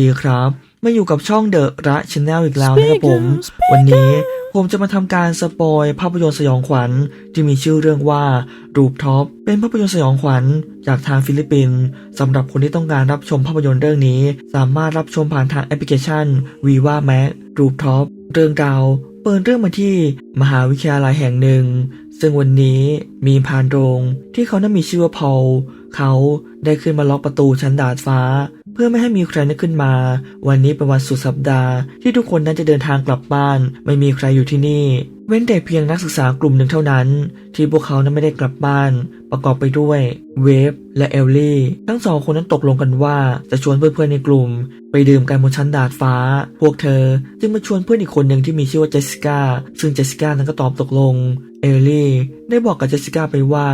ดีครับมาอยู่กับช่องเดอะระชแนลอีกแล้วนะครับผม วันนี้ผมจะมาทำการสปอยภาพยนตร์สยองขวัญที่มีชื่อเรื่องว่ารูปท็อปเป็นภาพยนตร์สยองขวัญจากทางฟิลิปปินส์สำหรับคนที่ต้องการรับชมภาพยนตร์เรื่องนี้ สามารถรับชมผ่านทางแอปพลิเคชัน Viva Max รูปท็อปเรื่องราวเปิดเรื่องมาที่มหาวิทยาลัยแห่งหนึ่ง ซึ่งวันนี้มีพานโรงที่เขานั้นมีชื่อว่าพอลเขาได้ขึ้นมาล็อกประตูชั้นดาดฟ้า เพื่อไม่ให้มีใครนั้นขึ้นมา วันนี้เป็นวันสุดสัปดาห์ที่ทุกคนนั้นจะเดินทางกลับบ้าน ไม่มีใครอยู่ที่นี่ ว้นแต่เพียงนักศึกษากลุ่มหนึ่งเท่านั้น ที่พวกเขานั้นไม่ได้กลับบ้าน ประกอบไปด้วยเวฟและเอลลี่ ทั้งสองคนนั้นตกลงกันว่าจะชวนเพื่อนๆในกลุ่ม ไปดื่มกันบนชั้นดาดฟ้า พวกเธอจึงมาชวนเพื่อนอีกคนหนึ่งที่มีชื่อว่าเจสสิก้าซึ่งเจสสิก้านั้นก็ตอบตกลง เอลลี่ได้บอกกับเจสสิก้าไปว่า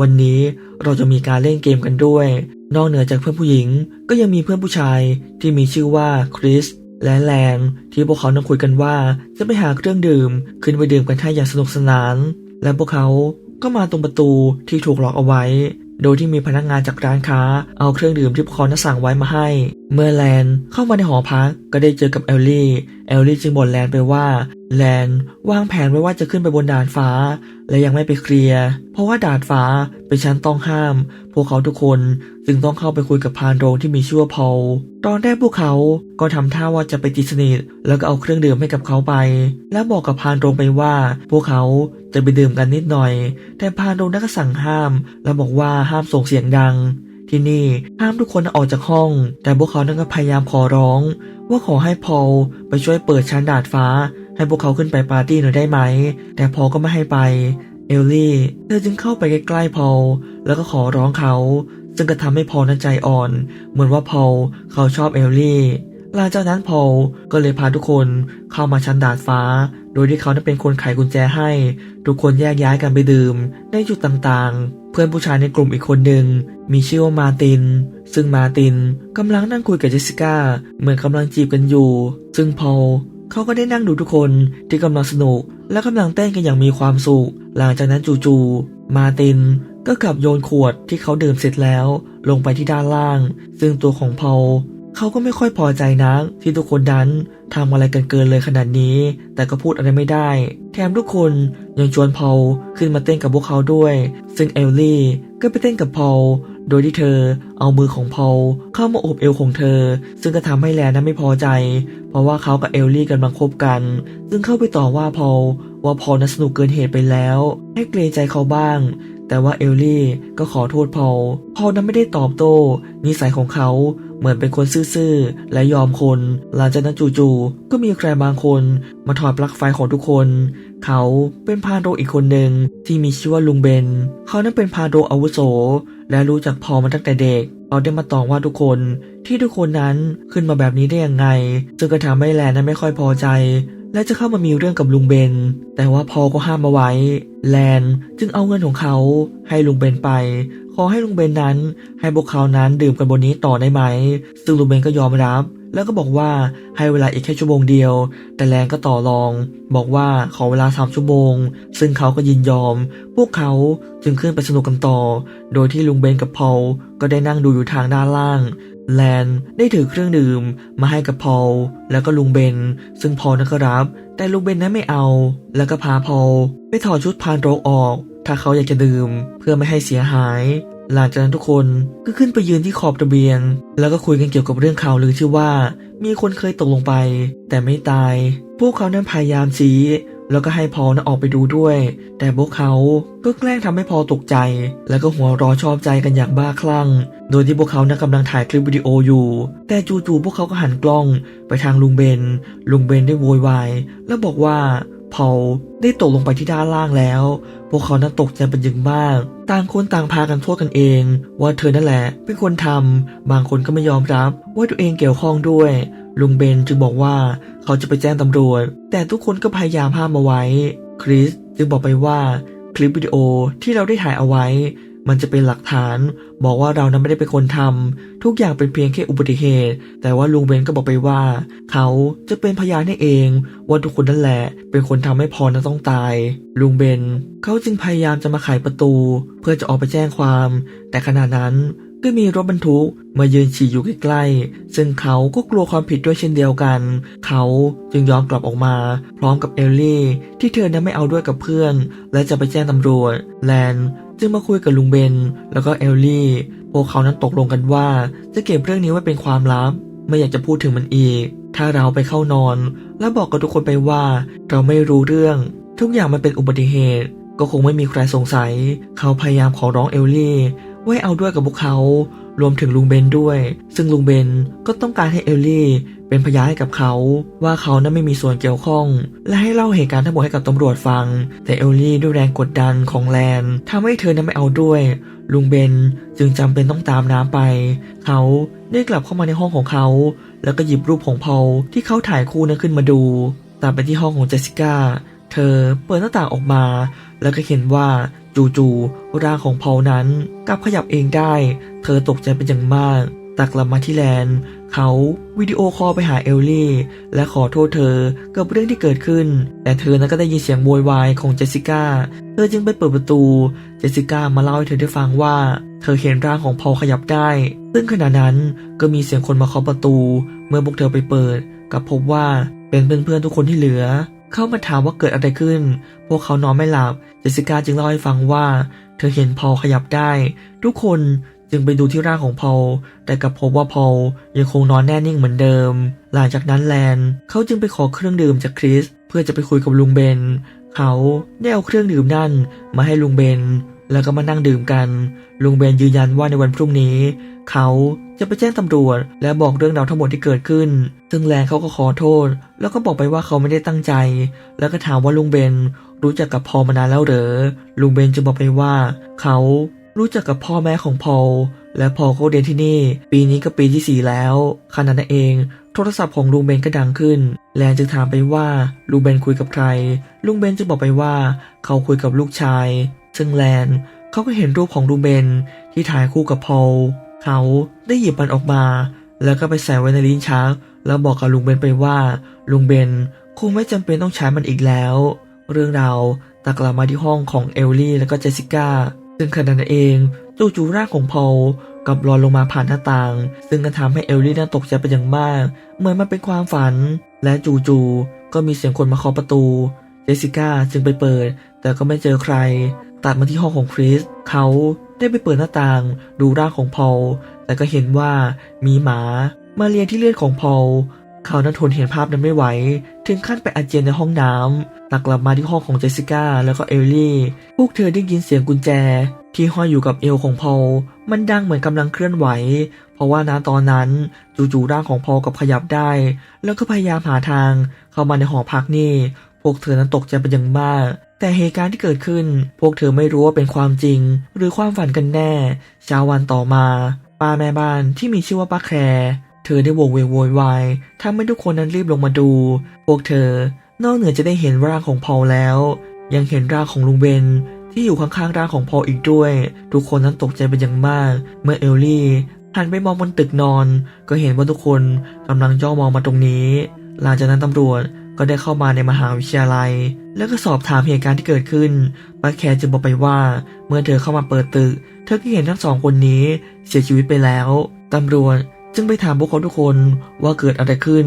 วันนี้เราจะมีการเล่นเกมกันด้วย นอกเหนือจากเพื่อนผู้หญิง ก็ยังมีเพื่อนผู้ชายที่มีชื่อว่าคริส และแลนที่พวกเขานั่งคุยกันว่าจะไปหาเครื่องดื่มขึ้นไปดื่มกันท่าอย่างสนุกสนาน และพวกเขาก็มาตรงประตูที่ถูกล็อกเอาไว้ โดยที่มีพนักงานจากร้านค้าเอาเครื่องดื่มที่พวกเขานั้นสั่งไว้มาให้ เมื่อแลนเข้ามาในหอพักก็ได้เจอกับเอลลี่ เอลลี่จึงบ่นแลนไปว่า แลนวางแผนไว้ว่าจะขึ้นไปบนดาดฟ้า และยังไม่ไปเคลียร์ เพราะว่าดาดฟ้าเป็นชั้นต้องห้าม พวกเขาทุกคนจึงต้องเข้าไปคุยกับพานโรงที่มีชื่อว่าพอลตอนแรกพวกเขาก็ทำท่าว่าจะไปตีสนิทแล้วก็เอาเครื่องดื่มให้กับเขาไป แล้วบอกกับพานโรงไปว่า พวกเขาจะไปดื่มกันนิดหน่อย แต่พานโรงนั้นก็สั่งห้าม แล้วบอกว่าห้ามส่งเสียงดัง ที่นี่ห้ามทุกคนออกจากห้อง แต่พวกเขานั้นก็พยายามขอร้อง ว่าขอให้พอลไปช่วยเปิดชั้นดาดฟ้า ให้พวกเขาขึ้นไปปาร์ตี้หน่อยได้ไหม แต่พอก็ไม่ให้ไป เอลลี่เธอจึงเข้าไปใกล้ๆพอลแล้วก็ขอร้องเขา ซึ่งก็ทำให้พอลนั้นใจอ่อน เหมือนว่าพอลเขาชอบเอลลี่หลังจากนั้นพอลก็เลยพาทุกคนเข้ามาชั้นดาดฟ้า โดยที่เขานั้นเป็นคนไขกุญแจให้ ทุกคนแยกย้ายกันไปดื่ม ในจุดต่างๆ เพื่อนผู้ชายในกลุ่มอีกคนหนึ่งมีชื่อว่ามาติน ซึ่งมาตินกำลังนั่งคุยกับเจสสิก้าเหมือนกำลังจีบกันอยู่ ซึ่งพอล เขาก็ได้นั่งดูทุกคนที่กำลังสนุกและกำลังเต้นกันอย่างมีความสุข หลังจากนั้นจู่ๆมาตินก็กลับโยนขวดที่เขาดื่มเสร็จแล้ว ลงไปที่ด้านล่าง ซึ่งตัวของเพอลเขาก็ไม่ค่อยพอใจนักที่ทุกคนนั้นทำอะไรกันเกินเลยขนาดนี้ แต่ก็พูดอะไรไม่ได้ แถมทุกคนยังชวนเพอลขึ้นมาเต้นกับพวกเขาด้วย ซึ่งเอลลี่ ก็ไปเต้นกับพอล โดยที่เธอเอามือของพอลเข้ามาโอบเอวของเธอ ซึ่งก็ทำให้แลนนั้นไม่พอใจ เพราะว่าเขากับเอลลี่กำลังคบกัน ซึ่งเข้าไปต่อว่าพอลว่าพอลนั้นสนุกเกินเหตุไปแล้ว ให้เกรงใจเขาบ้าง แต่ว่าเอลลี่ก็ขอโทษพอล พอลนั้นไม่ได้ตอบโต้ นิสัยของเขาเหมือนเป็นคนซื่อๆ และยอมคน หลังจากนั้นจู่ๆ ก็มีใครบางคนมาถอดปลั๊กไฟของทุกคน เขาเป็นพานโรงอีกคนหนึ่งที่มีชื่อว่าลุงเบน เขานั้นเป็นพานโรงอาวุโส และรู้จักพอลมาตั้งแต่เด็กเขาได้มาตอว่าทุกคนที่ทุกคนนั้นขึ้นมาแบบนี้ได้ยังไงจึงกระทำให้แลนนั้นไม่ค่อยพอใจ และจะเข้ามามีเรื่องกับลุงเบน แต่ว่าพอลก็ห้ามมาไว้ แลนจึงเอาเงินของเขาให้ลุงเบนไป ขอให้ลุงเบนนั้น ให้พวกเขานั้นดื่มกันบนนี้ต่อได้ไหม ซึ่งลุงเบนก็ยอมรับ แล้วก็บอกว่าให้เวลาอีกแค่ชั่วโมงเดียว แต่แลนก็ต่อรอง บอกว่าขอเวลาสามชั่วโมง ซึ่งเขาก็ยินยอม พวกเขาจึงขึ้นไปสนุกกันต่อ โดยที่ลุงเบนกับพอลก็ได้นั่งดูอยู่ทางด้านล่างแลนได้ถือเครื่องดื่มมาให้กับพอลแล้วก็ลุงเบน ซึ่งพอลนั้นก็รับ แต่ลุงเบนนั้นไม่เอา แล้วก็พาพอลไปถอดชุดพานโรงออก ถ้าเขาอยากจะดื่มเพื่อไม่ให้เสียหาย หลังจากนั้นทุกคนก็ขึ้นไปยืนที่ขอบระเบียง แล้วก็คุยกันเกี่ยวกับเรื่องข่าวลือที่ว่า มีคนเคยตกลงไป แต่ไม่ตาย พวกเขานั้นพยายามชี้แล้วก็ให้พอนั้นออกไปดูด้วย แต่พวกเขาก็แกล้งทำให้พอตกใจ แล้วก็หัวรอชอบใจกันอย่างบ้าคลั่ง โดยที่พวกเขานั้นกำลังถ่ายคลิปวิดีโออยู่ แต่จู่ๆพวกเขาก็หันกล้องไปทางลุงเบน ลุงเบนได้โวยวาย แล้วบอกว่า พอลได้ตกลงไปที่ด้านล่างแล้ว พวกเขานั้นตกใจเป็นอย่างมาก ต่างคนต่างพากันโทษกันเอง ว่าเธอนั่นแหละเป็นคนทำบางคนก็ไม่ยอมรับ ว่าตัวเองเกี่ยวข้องด้วย ลุงเบนจึงบอกว่าเขาจะไปแจ้งตำรวจ แต่ทุกคนก็พยายามห้ามเอาไว้ คริสจึงบอกไปว่าคลิปวิดีโอที่เราได้ถ่ายเอาไว้ มันจะเป็นหลักฐาน บอกว่าเรานั้นไม่ได้เป็นคนทำทุกอย่างเป็นเพียงแค่อุบัติเหตุ แต่ว่าลุงเบนก็บอกไปว่า เขาจะเป็นพยานให้เอง ว่าทุกคนนั่นแหละ เป็นคนทำให้พรนั้นต้องตาย ลุงเบนเขาจึงพยายามจะมาไขประตู เพื่อจะออกไปแจ้งความ แต่ขณะนั้นก็มีรถบรรทุกมายืนฉี่อยู่ใกล้ๆ ซึ่งเขาก็กลัวความผิดด้วยเช่นเดียวกัน เขาจึงยอมกลับออกมา พร้อมกับเอลลี่ ที่เธอนั้นไม่เอาด้วยกับเพื่อน และจะไปแจ้งตำรวจ แลนจึงมาคุยกับลุงเบน แล้วก็เอลลี่ พวกเขานั้นตกลงกันว่า จะเก็บเรื่องนี้ไว้เป็นความลับ ไม่อยากจะพูดถึงมันอีก ถ้าเราไปเข้านอน แล้วบอกกับทุกคนไปว่าเราไม่รู้เรื่อง ทุกอย่างมันเป็นอุบัติเหตุ ก็คงไม่มีใครสงสัย เขาพยายามขอร้องเอลลี่ไว้เอาด้วยกับพวกเขา รวมถึงลุงเบนด้วย ซึ่งลุงเบนก็ต้องการให้เอลลี่ เป็นพยานให้กับเขา ว่าเขานั้นไม่มีส่วนเกี่ยวข้อง และให้เล่าเหตุการณ์ทั้งหมดให้กับตำรวจฟัง แต่เอลลี่ด้วยแรงกดดันของแลนทำให้เธอนั้นไม่เอาด้วย ลุงเบนจึงจำเป็นต้องตามน้ำไป เขาได้กลับเข้ามาในห้องของเขา แล้วก็หยิบรูปของพอลที่เขาถ่ายคู่นั้นขึ้นมาดู ตามไปที่ห้องของเจสสิก้า เธอเปิดหน้าต่างออกมา แล้วก็เห็นว่าจู่ๆร่างของพอลนั้นกลับขยับเองได้ เธอตกใจเป็นอย่างมาก ตักลับมาที่แลนด์เขาวิดีโอคอลไปหาเอลลี่ และขอโทษเธอกับเรื่องที่เกิดขึ้น แต่เธอนั้นก็ได้ยินเสียงโวยวายของเจสสิก้า เธอจึงไปเปิดประตู เจสสิก้ามาเล่าให้เธอได้ฟังว่า เธอเห็นร่างของพอขยับได้ ซึ่งขณะนั้นก็มีเสียงคนมาเคาะประตู เมื่อพวกเธอไปเปิดกลับพบว่าเป็นเพื่อนๆทุกคนที่เหลือ เข้ามาถามว่าเกิดอะไรขึ้น พวกเขานอนไม่หลับ เจสสิก้าจึงเล่าให้ฟังว่า เธอเห็นพอขยับได้ ทุกคน จึงไปดูที่ร่างของพอลแต่กลับพบว่าพอลยังคงนอนแน่นิ่งเหมือนเดิม หลังจากนั้นแลนเขาจึงไปขอเครื่องดื่มจากคริส เพื่อจะไปคุยกับลุงเบน เขาได้เอาเครื่องดื่มนั่นมาให้ลุงเบน แล้วก็มานั่งดื่มกัน ลุงเบนยืนยันว่าในวันพรุ่งนี้ เขาจะไปแจ้งตำรวจ และบอกเรื่องราวทั้งหมดที่เกิดขึ้น ซึ่งแลนเขาก็ขอโทษ แล้วก็บอกไปว่าเขาไม่ได้ตั้งใจ แล้วก็ถามว่าลุงเบนรู้จักกับพอลมานานแล้วเหรอ ลุงเบนจึงบอกไปว่า เขา รู้จักกับพ่อแม่ของพอลและพอลเขาเรียนที่นี่ ปีนี้ก็ปีที่สี่แล้วขณะนั้นเอง โทรศัพท์ของลุงเบนก็ดังขึ้น แลนจึงถามไปว่าลุงเบนคุยกับใคร ลุงเบนจึงบอกไปว่า เขาคุยกับลูกชาย ซึ่งแลนเขาก็เห็นรูปของลุงเบนที่ถ่ายคู่กับพอลเขาได้หยิบมันออกมา แล้วก็ไปใส่ไว้ในลิ้นชัก แล้วบอกกับลุงเบนไปว่า ลุงเบนคงไม่จำเป็นต้องใช้มันอีกแล้ว เรื่องราวตักกลับมาที่ห้องของเอลลี่และก็เจสสิก้า ซึ่งขณะนั้นเองจู่ๆร่างของพอลกับลอยลงมาผ่านหน้าต่าง ซึ่งก็ทำให้เอลลี่น่าตกใจเป็นอย่างมาก เหมือนมันเป็นความฝัน และจู่ๆก็มีเสียงคนมาเคาะประตู เจสสิก้าจึงไปเปิด แต่ก็ไม่เจอใคร ตัดมาที่ห้องของคริส เขาได้ไปเปิดหน้าต่าง ดูร่างของพอลแต่ก็เห็นว่ามีหมามาเลียที่เลือดของพอล เขานั้นทนเห็นภาพนั้นไม่ไหว ถึงขั้นไปอาเจียนในห้องน้ำตักกลับมาที่ห้องของเจสสิก้าแล้วก็เอลลี่ พวกเธอได้ยินเสียงกุญแจ ที่ห้อยอยู่กับเอวของพอล มันดังเหมือนกำลังเคลื่อนไหว เพราะว่าณตอนนั้นจู่ๆร่างของพอลกับขยับได้ แล้วก็พยายามหาทางเข้ามาในหอพักนี่ พวกเธอนั้นตกใจเป็นอย่างมาก แต่เหตุการณ์ที่เกิดขึ้น พวกเธอไม่รู้ว่าเป็นความจริง หรือความฝันกันแน่ เช้าวันต่อมา ป้าแม่บ้านที่มีชื่อว่าป้าแคร์ เธอได้โวกเวกโวยวายทำให้ทุกคนนั้นรีบลงมาดู พวกเธอนอกเหนือจะได้เห็นร่างของพอลแล้ว ยังเห็นร่างของลุงเบนที่อยู่ข้างๆร่างของพอลอีกด้วย ทุกคนนั้นตกใจเป็นอย่างมาก เมื่อเอลลี่หันไปมองบนตึกนอน ก็เห็นว่าทุกคนกำลังจ้อมองมาตรงนี้ หลังจากนั้นตำรวจก็ได้เข้ามาในมหาวิทยาลัย แล้วก็สอบถามเหตุการณ์ที่เกิดขึ้นป้าแคร์จึงบอกไปว่า เมื่อเธอเข้ามาเปิดตึก เธอก็เห็นทั้งสองคนนี้เสียชีวิตไปแล้ว ตำรวจ จึงไปถามพวกเขาทุกคนว่าเกิดอะไรขึ้น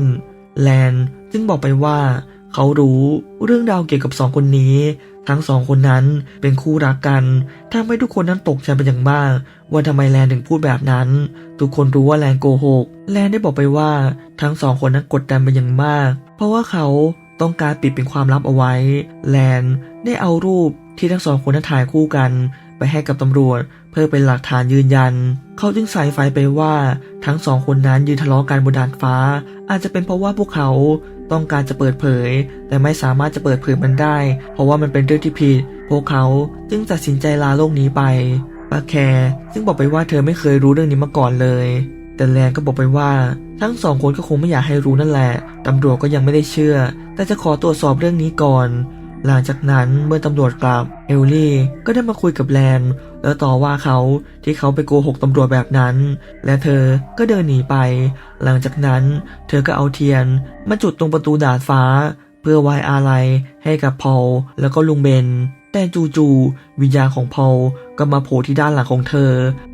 แลนจึงบอกไปว่า เขารู้เรื่องราวเกี่ยวกับสองคนนี้ ทั้งสองคนนั้นเป็นคู่รักกันทำให้ทุกคนนั้นตกใจเป็นอย่างมาก ว่าทำไมแลนถึงพูดแบบนั้น ทุกคนรู้ว่าแลนโกหก แลนได้บอกไปว่าทั้งสองคนนั้นกดดันเป็นอย่างมาก เพราะว่าเขาต้องการปิดเป็นความลับเอาไว้ แลนได้เอารูปที่ทั้งสองคนนั้นถ่ายคู่กัน ไปให้กับตำรวจ เพื่อเป็นหลักฐานยืนยัน เขาจึงใส่ไฟไปว่าทั้งสองคนนั้นยืนทะเลาะกันบนดาดฟ้า อาจจะเป็นเพราะว่าพวกเขาต้องการจะเปิดเผย แต่ไม่สามารถจะเปิดเผยมันได้ เพราะว่ามันเป็นเรื่องที่ผิด พวกเขาจึงตัดสินใจลาโลกนี้ไปป้าแคร์ซึ่งบอกไปว่าเธอไม่เคยรู้เรื่องนี้มาก่อนเลย แต่แลนก็บอกไปว่า ทั้งสองคนก็คงไม่อยากให้รู้นั่นแหละตำรวจก็ยังไม่ได้เชื่อ แต่จะขอตรวจสอบเรื่องนี้ก่อน หลังจากนั้นเมื่อตำรวจกลับเอลลี่ก็ได้มาคุยกับแลน แล้วต่อว่าเขาที่เขาไปโกหกตำรวจแบบนั้น และเธอก็เดินหนีไป หลังจากนั้นเธอก็เอาเทียนมาจุดตรงประตูดาดฟ้า เพื่อไว้อาลัยให้กับพอลแล้วก็ลุงเบน แต่จู่ๆวิญญาณของพอลก็มาโผล่ที่ด้านหลังของเธอ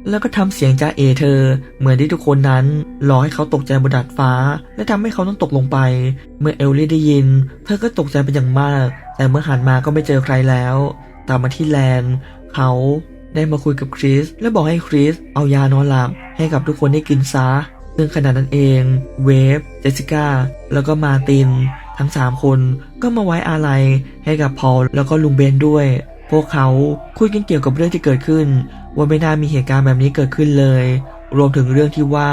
แล้วก็ทำเสียงจ้าเอเธอ เหมือนที่ทุกคนนั้นรอให้เขาตกใจบนดาดฟ้า และทำให้เขาต้องตกลงไป เมื่อเอลลี่ได้ยิน เธอก็ตกใจเป็นอย่างมาก แต่เมื่อหันมาก็ไม่เจอใครแล้ว ตามมาที่แลนด์เขาได้มาคุยกับคริส และบอกให้คริสเอายานอนหลับให้กับทุกคนได้กินซะ ซึ่งขณะนั้นเอง เวฟ เจสสิก้า แล้วก็มาติน ทั้ง 3 คนก็มาไว้อาลัยให้กับพอลแล้วก็ลุงเบนด้วย พวกเขาคุยกันเกี่ยวกับเรื่องที่เกิดขึ้น ว่าไม่น่ามีเหตุการณ์แบบนี้เกิดขึ้นเลย รวมถึงเรื่องที่ว่า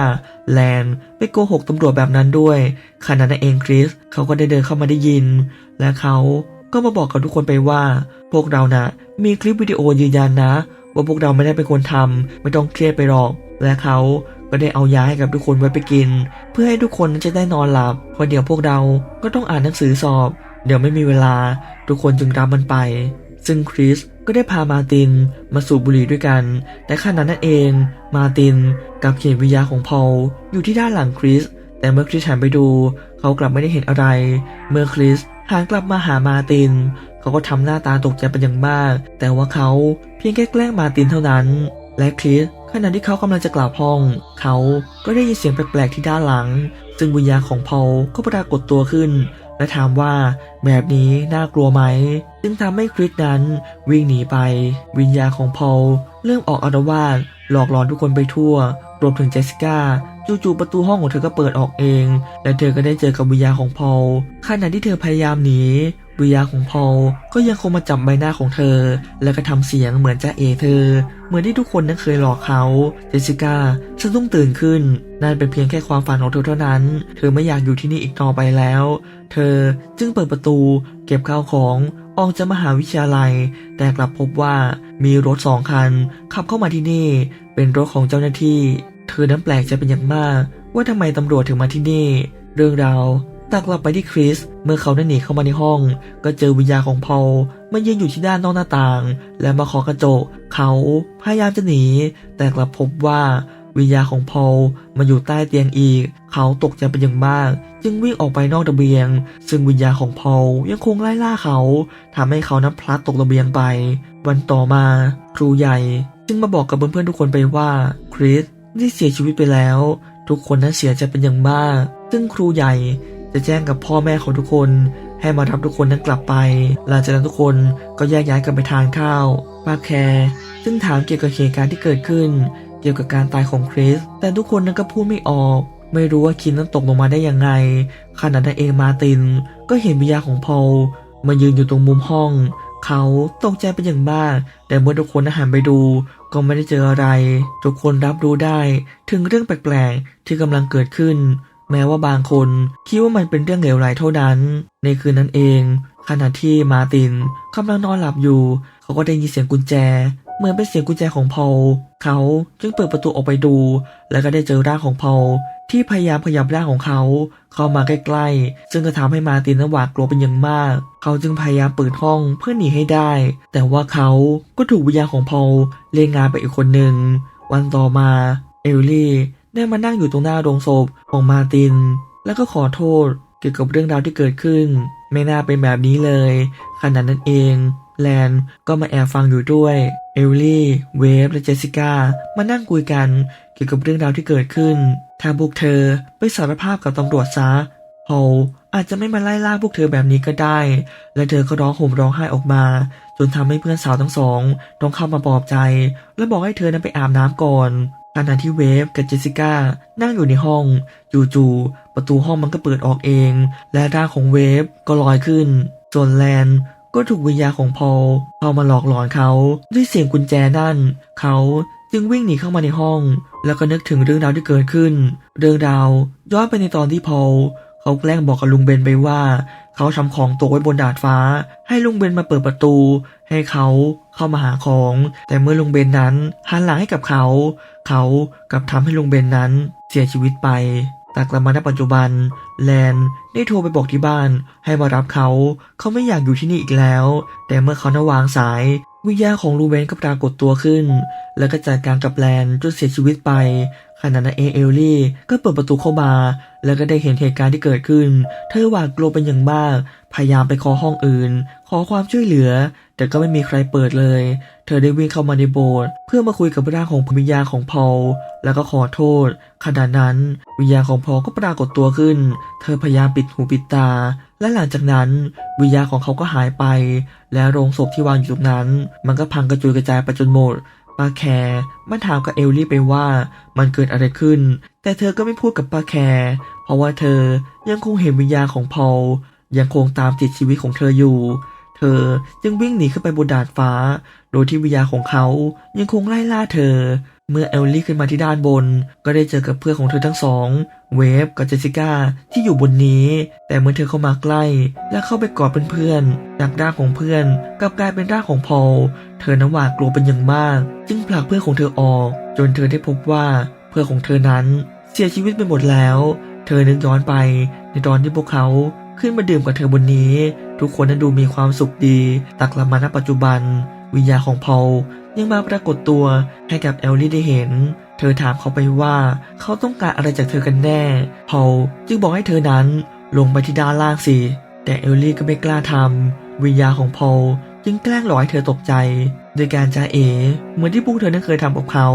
แลนไปโกหกตำรวจแบบนั้นด้วยขณะนั้นเองคริสเขาก็ได้เดินเข้ามาได้ยิน และเขา ก็มาบอกกับทุกคนไปว่า พวกเรานะ่ะมีคลิปวิดีโอยืนยันนะ ว่าพวกเราไม่ได้เป็นคนทำไม่ต้องเครียดไปหรอก และเขาก็ได้เอายาให้กับทุกคนไว้ไปกิน เพื่อให้ทุกคนนั้นจะได้นอนหลับเพราะเดี๋ยวพวกเราก็ต้องอ่านหนังสือสอบ เดี๋ยวไม่มีเวลา ทุกคนจึงรับมันไป ซึ่งคริสก็ได้พามาตินมาสูบบุหรี่ด้วยกัน แต่ขณะนั้นเอง มาตินกับเขียนวิญญาของพอลอยู่ที่ด้านหลังคริสแต่เมื่อคริสหันไปดู เขากลับไม่ได้เห็นอะไร เมื่อคริส หันกลับมาหามาติน เขาก็ทำหน้าตาตกใจเป็นอย่างมาก แต่ว่าเขาเพียงแค่แกล้งมาตินเท่านั้น และคริสขณะที่เขากำลังจะกลับห้อง เขาก็ได้ยินเสียงแปลกๆที่ด้านหลังซึ่งวิญญาณของพอลก็ปรากฏตัวขึ้น และถามว่าแบบนี้น่ากลัวไหม จึงทำให้คริสนั้นวิ่งหนีไป วิญญาณของพอลเริ่มออกอารวาสหลอกหลอนทุกคนไปทั่ว รวมถึงเจสสิก้า จู่ๆประตูห้องของเธอก็เปิดออกเอง และเธอก็ได้เจอกับวิญญาของพอลขณะที่เธอพยายามหนีวิญญาของพอลก็ยังคงมาจับใบหน้าของเธอ และก็ทำเสียงเหมือนจะเอเธอ เหมือนที่ทุกคนนั้นเคยหลอกเขา เจสสิก้าฉันต้องตื่นขึ้น นั่นเป็นเพียงแค่ความฝันของเธอเท่านั้น เธอไม่อยากอยู่ที่นี่อีกต่อไปแล้ว เธอจึงเปิดประตู เก็บข้าวของออกจากมหาวิทยาลัย แต่กลับพบว่ามีรถสองคัน ขับเข้ามาที่นี่ เป็นรถของเจ้าหน้าที่ เธอนั้นแปลกใจเป็นอย่างมาก ว่าทำไมตำรวจถึงมาที่นี่ เรื่องราวตักกลับไปที่คริส เมื่อเขาได้หนีเข้ามาในห้อง ก็เจอวิญญาณของพอลมันยืนอยู่ที่ด้านนอกหน้าต่าง และมาเคาะกระจก เขาพยายามจะหนี แต่กลับพบว่าวิญญาณของพอลมาอยู่ใต้เตียงอีก เขาตกใจเป็นอย่างมาก จึงวิ่งออกไปนอกระเบียง ซึ่งวิญญาณของพอลยังคงไล่ล่าเขาทำให้เขานั้นพลัดตกระเบียงไป วันต่อมา ครูใหญ่ จึงมาบอกกับเพื่อนๆทุกคนไปว่าคริส ได้เสียชีวิตไปแล้ว ทุกคนนั้นเสียใจเป็นอย่างมาก ซึ่งครูใหญ่จะแจ้งกับพ่อแม่ของทุกคน ให้มารับทุกคนนั้นกลับไป หลังจากนั้นทุกคนก็แยกย้ายกันไปทานข้าวป้าแคร์ซึ่งถามเกี่ยวกับเหตุการณ์ที่เกิดขึ้น เกี่ยวกับการตายของคริส แต่ทุกคนนั้นก็พูดไม่ออก ไม่รู้ว่าคินนั้นตกลงมาได้ยังไง ขณะนั้นเองมาติน ก็เห็นวิญญาณของพอลมายืนอยู่ตรงมุมห้อง เขาตกใจเป็นอย่างมาก แต่เมื่อทุกคนหันไปดู ก็ไม่ได้เจออะไร ทุกคนรับรู้ได้ถึงเรื่องแปลกๆที่กำลังเกิดขึ้น แม้ว่าบางคนคิดว่ามันเป็นเรื่องเลวร้ายเท่านั้น ในคืนนั้นเอง ขณะที่มาตินกำลังนอนหลับอยู่ เขาก็ได้ยินเสียงกุญแจ เหมือนเป็นเสียงกุญแจของพอลเขาจึงเปิดประตูออกไปดู แล้วก็ได้เจอร่างของพอลที่พยายามขยับร่างของเขา เข้ามาใกล้ๆ ซึ่งก็ทำให้มาตินนั้นหวาดกลัวเป็นอย่างมาก เขาจึงพยายามเปิดห้องเพื่อหนีให้ได้ แต่ว่าเขาก็ถูกวิญญาณของพอลเล่นงานไปอีกคนหนึ่ง วันต่อมา เอลลี่ได้มานั่งอยู่ตรงหน้าโรงศพของมาติน แล้วก็ขอโทษเกี่ยวกับเรื่องราวที่เกิดขึ้น ไม่น่าเป็นแบบนี้เลยขณะนั้นเอง แลนก็มาแอบฟังอยู่ด้วย อลลี่ เวฟ และเจสสิก้ามานั่งคุยกันเกี่ยวกับเรื่องราวที่เกิดขึ้น ถ้าพวกเธอไปสารภาพกับตำรวจซะพอลอาจจะไม่มาไล่ล่าพวกเธอแบบนี้ก็ได้ และเธอก็ร้องห่มร้องไห้ออกมา จนทำให้เพื่อนสาวทั้งสองต้องเข้ามาปลอบใจ และบอกให้เธอนั้นไปอาบน้ำก่อนขณะที่เวฟกับเจสสิก้านั่งอยู่ในห้อง จู่ๆประตูห้องมันก็เปิดออกเอง และร่างของเวฟก็ลอยขึ้นส่วนแลน ก็ถูกวิญญาณของพอลเข้ามาหลอกหลอนเขาด้วยเสียงกุญแจนั่น เขาจึงวิ่งหนีเข้ามาในห้อง แล้วก็นึกถึงเรื่องราวที่เกิดขึ้น เรื่องราวย้อนไปในตอนที่พอลเขาแกล้งบอกกับลุงเบนไปว่า เขาทำของตกไว้บนดาดฟ้า ให้ลุงเบนมาเปิดประตู ให้เขาเข้ามาหาของ แต่เมื่อลุงเบนนั้นหันหลังให้กับเขา เขากลับทำให้ลุงเบนนั้นเสียชีวิตไป แต่กลับมาณปัจจุบัน แลนได้โทรไปบอกที่บ้าน ให้มารับเขา เขาไม่อยากอยู่ที่นี่อีกแล้ว แต่เมื่อเขานวางสาย วิญญาณของลูเบนก็ปรากฏตัวขึ้น แล้วก็จัดการกับแลนจนเสียชีวิตไป ขณะนั้นเองเอลลี่ก็เปิดประตูเข้ามา แล้วก็ได้เห็นเหตุการณ์ที่เกิดขึ้น เธอหวาดกลัวเป็นอย่างมาก พยายามไปขอห้องอื่น ขอความช่วยเหลือ แต่ก็ไม่มีใครเปิดเลย เธอได้วิ่งเข้ามาในโบสถ์เพื่อมาคุยกับร่างของวิญญาของพอลแล้วก็ขอโทษ ขณะนั้นวิญญาณของพอลก็ปรากฏตัวขึ้น เธอพยายามปิดหูปิดตา และหลังจากนั้นวิญญาณของเขาก็หายไป และโรงศพที่วางอยู่ตรงนั้น มันก็พังกระจุยกระจายไปจนหมด ป้าแคร์มันถามกับเอลลี่ไปว่ามันเกิดอะไรขึ้น แต่เธอก็ไม่พูดกับป้าแคร์เพราะว่าเธอยังคงเห็นวิญญาณของพอลยังคงตามติดชีวิตของเธออยู่ เธอจึงวิ่งหนีขึ้นไปบนดาดฟ้า โดยที่วิญญาณของเขายังคงไล่ล่าเธอ เมื่อเอลลี่ขึ้นมาที่ด้านบน ก็ได้เจอกับเพื่อนของเธอทั้งสอง เวฟกับเจสิก้าที่อยู่บนนี้ แต่เมื่อเธอเข้ามาใกล้ และเข้าไปกอดเพื่อนๆ จากร่างของเพื่อนกลับกลายเป็นร่างของพอล เธอนั้นหวาดกลัวเป็นอย่างมาก จึงผลักเพื่อนของเธอออก จนเธอได้พบว่าเพื่อนของเธอนั้นเสียชีวิตไปหมดแล้ว เธอนึกย้อนไป ในตอนที่พวกเขาขึ้นมาดื่มกับเธอบนนี้ ทุกคนนั้นดูมีความสุขดี ตักลับมาณปัจจุบัน วิญญาณของพอล ยังมาปรากฏตัวให้กับเอลลี่ได้เห็น เธอถามเขาไปว่าเขาต้องการอะไรจากเธอกันแน่พอลจึงบอกให้เธอนั้นลงไปที่ด้านล่างสิ แต่เอลลี่ก็ไม่กล้าทำวิญญาของพอลจึงแกล้งหลอกให้เธอตกใจ โดยการจ้าเอ เหมือนที่พวกเธอนั้นเคยทำกับเขา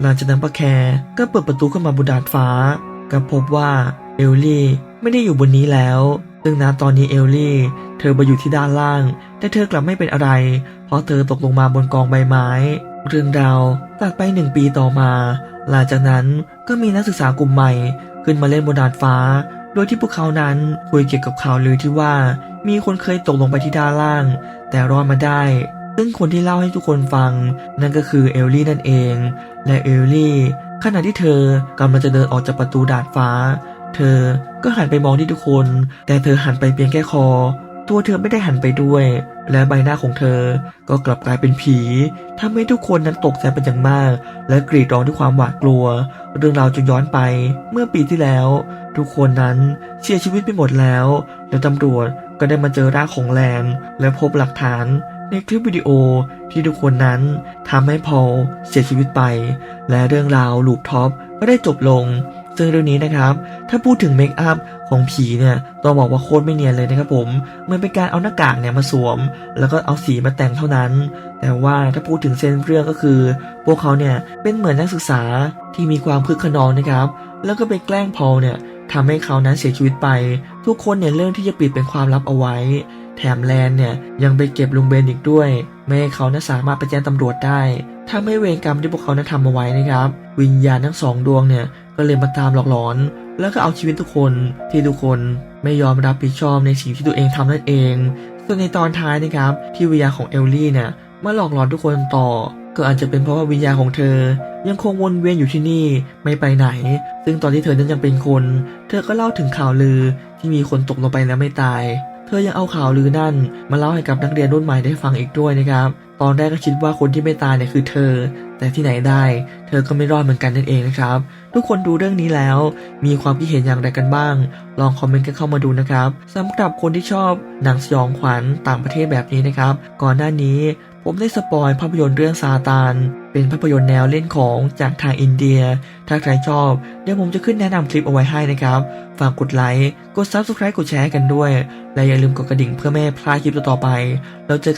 หลังจากนั้นป้าแคร์ก็เปิดประตูขึ้นมาบนดาดฟ้า ก็พบว่าเอลลี่ไม่ได้อยู่บนนี้แล้ว ซึ่งณตอนนี้เอลลี่ เธอมาอยู่ที่ด้านล่าง แต่เธอกลับไม่เป็นอะไร เพราะเธอตกลงมาบนกองใบไม้ เรื่องราวตัดไปหนึ่งปีต่อมา หลังจากนั้นก็มีนักศึกษากลุ่มใหม่ ขึ้นมาเล่นบนดาดฟ้า โดยที่พวกเขานั้นคุยเกี่ยวกับข่าวลือที่ว่า มีคนเคยตกลงไปที่ด้านล่าง แต่รอดมาได้ ซึ่งคนที่เล่าให้ทุกคนฟัง นั่นก็คือเอลลี่นั่นเอง และเอลลี่ขณะที่เธอกำลังจะเดินออกจากประตูดาดฟ้า เธอก็หันไปมองที่ทุกคน แต่เธอหันไปเพียงแค่คอ ตัวเธอไม่ได้หันไปด้วย และใบหน้าของเธอก็กลับกลายเป็นผีทำให้ทุกคนนั้นตกใจเป็นอย่างมาก และกรีดร้องด้วยความหวาดกลัว เรื่องราวจึงย้อนไปเมื่อปีที่แล้ว ทุกคนนั้นเสียชีวิตไปหมดแล้ว และตำรวจก็ได้มาเจอร่างของแลนและพบหลักฐานในคลิปวิดีโอที่ทุกคนนั้นทำให้พอลเสียชีวิตไป และเรื่องราวลูปท็อปก็ได้จบลง ซึ่งเรื่องนี้นะครับ ถ้าพูดถึงเมคอัพของผีเนี่ยต้องบอกว่าโคตรไม่เนียนเลยนะครับผมมันเป็นการเอาหน้ากากเนี่ยมาสวม แล้วก็เอาสีมาแต่งเท่านั้น แต่ว่าถ้าพูดถึงเส้นเรื่องก็คือ พวกเขาเนี่ยเป็นเหมือนนักศึกษาที่มีความคึกขนองนะครับ แล้วก็ไปแกล้งพอลเนี่ยทำให้เขานั้นเสียชีวิตไป ทุกคนเนี่ยเรื่องที่จะปิดเป็นความลับเอาไว้ แถมแลนเนี่ยยังไปเก็บลุงเบนอีกด้วย ไม่ให้เขานั้นสามารถไปแจ้งตำรวจได้ ถ้าไม่เวรกรรมที่พวกเขานั้นทำเอาไว้นะครับ วิญญาณทั้งสองดวงเนี่ย ก็เลยมาตามหลอกหลอน แล้วก็เอาชีวิตทุกคนที่ทุกคนไม่ยอมรับผิดชอบในสิ่งที่ตัวเองทำนั่นเอง ส่วนในตอนท้ายนะครับที่วิญญาของเอลลี่เนี่ยมาหลอกหลอนทุกคนต่อ ก็อาจจะเป็นเพราะว่าวิญญาของเธอ ยังคงวนเวียนอยู่ที่นี่ไม่ไปไหน ซึ่งตอนที่เธอนั้นยังเป็นคน เธอก็เล่าถึงข่าวลือที่มีคนตกลงไปแล้วไม่ตาย เธอยังเอาข่าวลือนั่น มาเล่าให้กับนักเรียนรุ่นใหม่ได้ฟังอีกด้วยนะครับ ตอนแรกก็คิดว่าคนที่ไม่ตายเนี่ยคือเธอ แต่ที่ไหนได้ เธอก็ไม่รอดเหมือนกันนั่นเองนะครับ ทุกคนดูเรื่องนี้แล้ว มีความคิดเห็นอย่างไรกันบ้าง ลองคอมเมนต์กันเข้ามาดูนะครับสำหรับคนที่ชอบหนังสยองขวัญต่างประเทศแบบนี้นะครับ ก่อนหน้านี้ผมได้สปอยภาพยนตร์เรื่องซาตาน เป็นภาพยนตร์แนวเล่นของจากทางอินเดีย ถ้าใครชอบ เดี๋ยวผมจะขึ้นแนะนำคลิปเอาไว้ให้นะครับ ฝากกดไลค์ กด Subscribe กดแชร์กันด้วย และอย่าลืมกดกระดิ่งเพื่อไม่ให้พลาดคลิปต่อไป แล้วเจอกัน